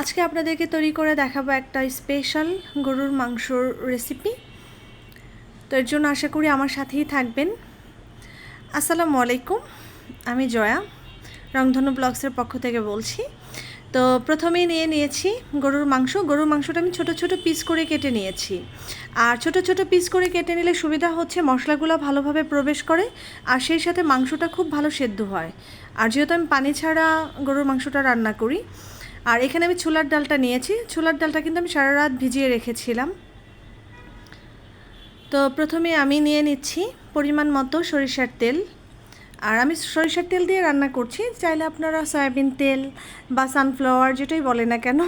আজকে আপনাদেরকে তৈরি করে দেখাবো একটা স্পেশাল গরুর মাংসর রেসিপি তো এর জন্য আশা করি আমার সাথেই থাকবেন। আসসালামু আলাইকুম, আমি জয়া, রংধনু ব্লগসের পক্ষ থেকে বলছি। তো প্রথমেই নিয়ে নিয়েছি গরুর মাংস। গরুর মাংসটা আমি ছোট ছোট পিস করে কেটে নিয়েছি। আর ছোট ছোট পিস করে কেটে নিলে সুবিধা হচ্ছে মশলাগুলো ভালোভাবে প্রবেশ করে, আর সেই সাথে মাংসটা খুব ভালো সেদ্ধ হয়। আর যেহেতু আমি পানি ছাড়া গরুর মাংসটা রান্না করি আর এখানে আমি ছোলার ডালটা নিয়েছি। ছোলার ডালটা কিন্তু আমি সারা রাত ভিজিয়ে রেখেছিলাম। তো প্রথমে আমি নিয়ে নিচ্ছি পরিমাণ মতো সরিষার তেল। আর আমি সরিষার তেল দিয়ে রান্না করছি। চাইলে আপনারা সয়াবিন তেল বা সানফ্লাওয়ার যেটাই বলে না কেন,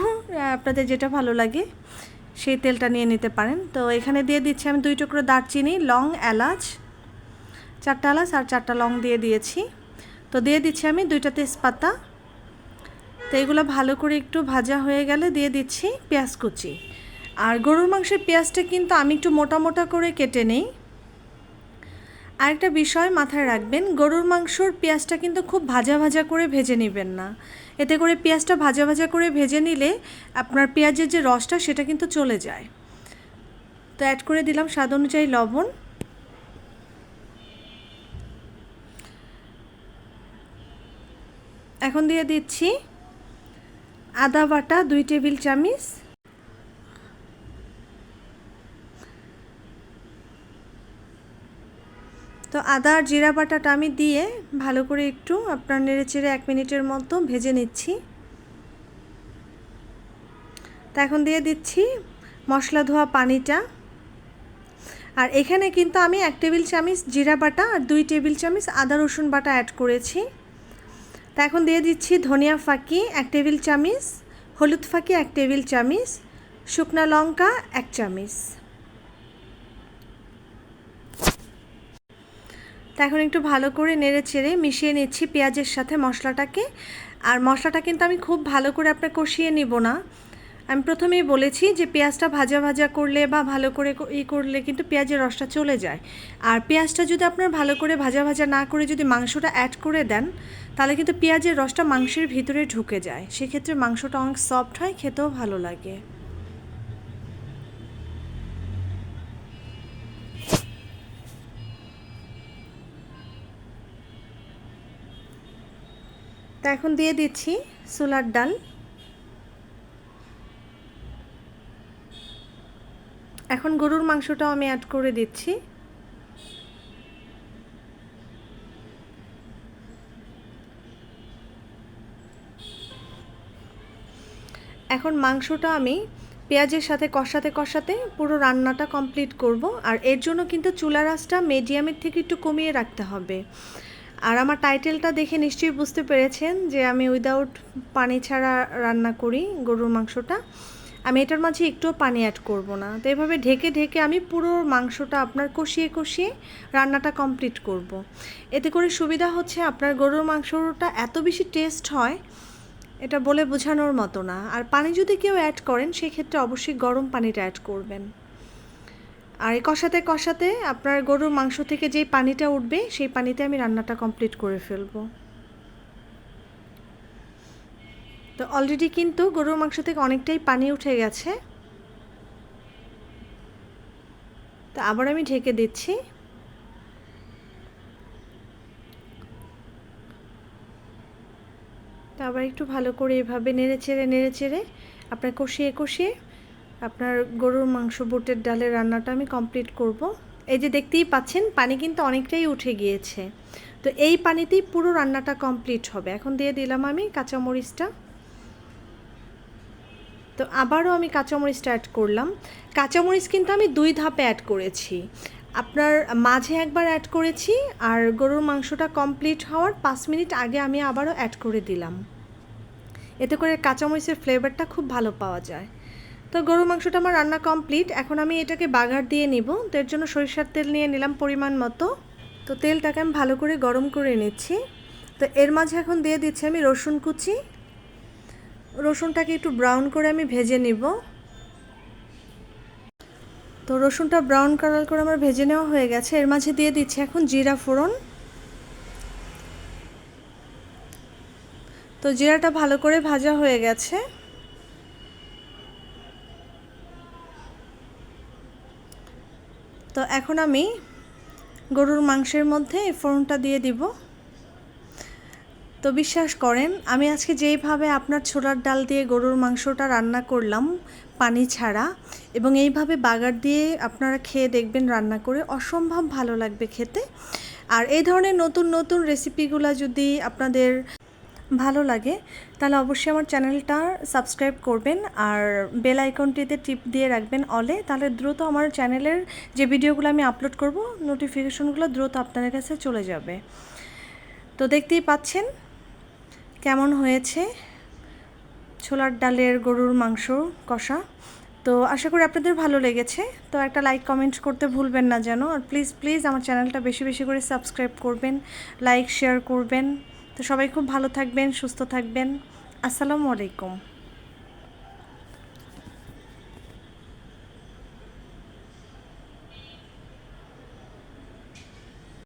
আপনাদের যেটা ভালো লাগে, সেই তেলটা নিয়ে নিতে পারেন। তো এখানে দিয়ে দিচ্ছি আমি দুই টুকরো দারচিনি, লং, এলাচ। চারটা এলাচ আর চারটা লং দিয়ে দিয়েছি। তো দিয়ে দিচ্ছি আমি দুইটা তেজপাতা। তো এগুলো ভালো করে একটু ভাজা হয়ে গেলে দিয়ে দিচ্ছি পেঁয়াজ কুচি। আর গরুর মাংসের পেঁয়াজটা কিন্তু আমি একটু মোটা মোটা করে কেটে নেই। আরেকটা বিষয় মাথায় রাখবেন, গরুর মাংসর পেঁয়াজটা কিন্তু খুব ভাজা ভাজা করে ভেজে নেবেন না। এতে করে পেঁয়াজটা ভাজা ভাজা করে ভেজে নিলে আপনার পেঁয়াজের যে রসটা সেটা কিন্তু চলে যায়। তো অ্যাড করে দিলাম স্বাদ অনুযায়ী লবণ। এখন দিয়ে দিচ্ছি আদা বাটা, দুই টেবিল চামিচ। তো আদা আর জিরা বাটাটা আমি দিয়ে ভালো করে একটু আপনার নেড়ে চেড়ে এক মিনিটের মতো ভেজে নিচ্ছি। তা এখন দিয়ে দিচ্ছি মশলা ধোয়া পানিটা। আর এখানে কিন্তু আমি এক টেবিল চামিচ জিরা বাটা আর দুই টেবিল চামিচ আদা রসুন বাটা অ্যাড করেছি। তা এখন দিয়ে দিচ্ছি ধনিয়া ফাঁকি, এক টেবিল চামিচ, হলুদ ফাঁকি, এক টেবিল চামিচ, শুকনা লঙ্কা, এক চামিচ। তা এখন একটু ভালো করে নেড়ে চেড়ে মিশিয়ে নিচ্ছি পেঁয়াজের সাথে মশলাটাকে। আর মশলাটা কিন্তু আমি খুব ভালো করে আপনার কষিয়ে নিব না। আমি প্রথমেই বলেছি যে পেঁয়াজটা ভাজা ভাজা করলে বা ভালো করে ই করলে কিন্তু পেঁয়াজের রসটা চলে যায়। আর পেঁয়াজটা যদি আপনার ভালো করে ভাজা ভাজা না করে যদি মাংসটা অ্যাড করে দেন, তাহলে কিন্তু পেঁয়াজের রসটা মাংসের ভিতরে ঢুকে যায়। সেক্ষেত্রে মাংসটা অনেক সফট হয়, খেতেও ভালো লাগে। তা এখন দিয়ে দিচ্ছি সোলার ডাল। এখন গরুর মাংসটাও আমি অ্যাড করে দিচ্ছি। এখন মাংসটা আমি পেঁয়াজের সাথে কষাতে কষাতে পুরো রান্নাটা কমপ্লিট করব। আর এর জন্য কিন্তু চুলা রাসটা মিডিয়ামের থেকে একটু কমিয়ে রাখতে হবে। আর আমার টাইটেলটা দেখে নিশ্চয়ই বুঝতে পেরেছেন যে আমি উইদাউট পানি ছাড়া রান্না করি গরুর মাংসটা। আমি এটার মাঝে একটুও পানি অ্যাড করব না। তো এভাবে ঢেকে ঢেকে আমি পুরো মাংসটা আপনার কষিয়ে কষিয়ে রান্নাটা কমপ্লিট করব। এতে করে সুবিধা হচ্ছে আপনার গরুর মাংসটা এত বেশি টেস্ট হয়, এটা বলে বোঝানোর মতো না। আর পানি যদি কেউ অ্যাড করেন, সেক্ষেত্রে অবশ্যই গরম পানিটা অ্যাড করবেন। আর এই কষাতে কষাতে আপনার গরুর মাংস থেকে যেই পানিটা উঠবে, সেই পানিতে আমি রান্নাটা কমপ্লিট করে ফেলব। তো অলরেডি কিন্তু গরুর মাংস থেকে অনেকটাই পানি উঠে গেছে। তো আবার আমি ঢেকে দিচ্ছি। তো আবার একটু ভালো করে এভাবে নেড়ে চেড়ে নেড়ে চেড়ে আপনার কষিয়ে কষিয়ে আপনার গরুর মাংস বুটের ডালের রান্নাটা আমি কমপ্লিট করব। এই যে দেখতেই পাচ্ছেন, পানি কিন্তু অনেকটাই উঠে গিয়েছে। তো এই পানিতেই পুরো রান্নাটা কমপ্লিট হবে। এখন দিয়ে দিলাম আমি কাঁচামরিচটা। তো আবারও আমি কাঁচামরিচটা অ্যাড করলাম। কাঁচামরিচ কিন্তু আমি দুই ধাপে অ্যাড করেছি। আপনার মাঝে একবার অ্যাড করেছি আর গরুর মাংসটা কমপ্লিট হওয়ার পাঁচ মিনিট আগে আমি আবারও অ্যাড করে দিলাম। এতে করে কাঁচামরিচের ফ্লেভারটা খুব ভালো পাওয়া যায়। তো গরুর মাংসটা আমার রান্না কমপ্লিট এখন আমি এটাকে বাগার দিয়ে নিব। তো এর জন্য সরিষার তেল নিয়ে নিলাম পরিমাণ মতো। তো তেলটাকে আমি ভালো করে গরম করে নিচ্ছি। তো এর মাঝে এখন দিয়ে দিচ্ছি আমি রসুন কুচি। রসুনটাকে একটু ব্রাউন করে আমি ভেজে নিব। তো রসুনটা ব্রাউন কালার করে আমার ভেজে নেওয়া হয়ে গেছে। এর মাঝে দিয়ে দিচ্ছি এখন জিরা ফোড়ন। তো জিরাটা ভালো করে ভাজা হয়ে গেছে। তো এখন আমি গরুর মাংসের মধ্যে এই ফোড়নটা দিয়ে দিব। তো বিশ্বাস করেন। আমি আজকে যেইভাবে আপনার ছোলার ডাল দিয়ে গরুর মাংসটা রান্না করলাম পানি ছাড়া এবং এইভাবে বাগার দিয়ে আপনারা খেয়ে দেখবেন রান্না করে, অসম্ভব ভালো লাগবে খেতে। আর এই ধরনের নতুন নতুন রেসিপিগুলো যদি আপনাদের ভালো লাগে, তাহলে অবশ্যই আমার চ্যানেলটা সাবস্ক্রাইব করবেন আর বেল আইকনটিতে টিপ দিয়ে রাখবেন অলে, তাহলে দ্রুত আমার চ্যানেলের যে ভিডিওগুলো আমি আপলোড করব, নোটিফিকেশনগুলো দ্রুত আপনাদের কাছে চলে যাবে। তো দেখতেই পাচ্ছেন কেমন হয়েছে? ছোলার ডালের গরুর মাংস কষা। তো আশা করি আপনাদের ভালো লেগেছে। তো একটা লাইক কমেন্ট করতে ভুলবেন না যেন। আর প্লিজ প্লিজ আমার চ্যানেলটা বেশি বেশি করে সাবস্ক্রাইব করবেন লাইক শেয়ার করবেন। তো সবাই খুব ভালো থাকবেন, সুস্থ থাকবেন। আসসালামু আলাইকুম।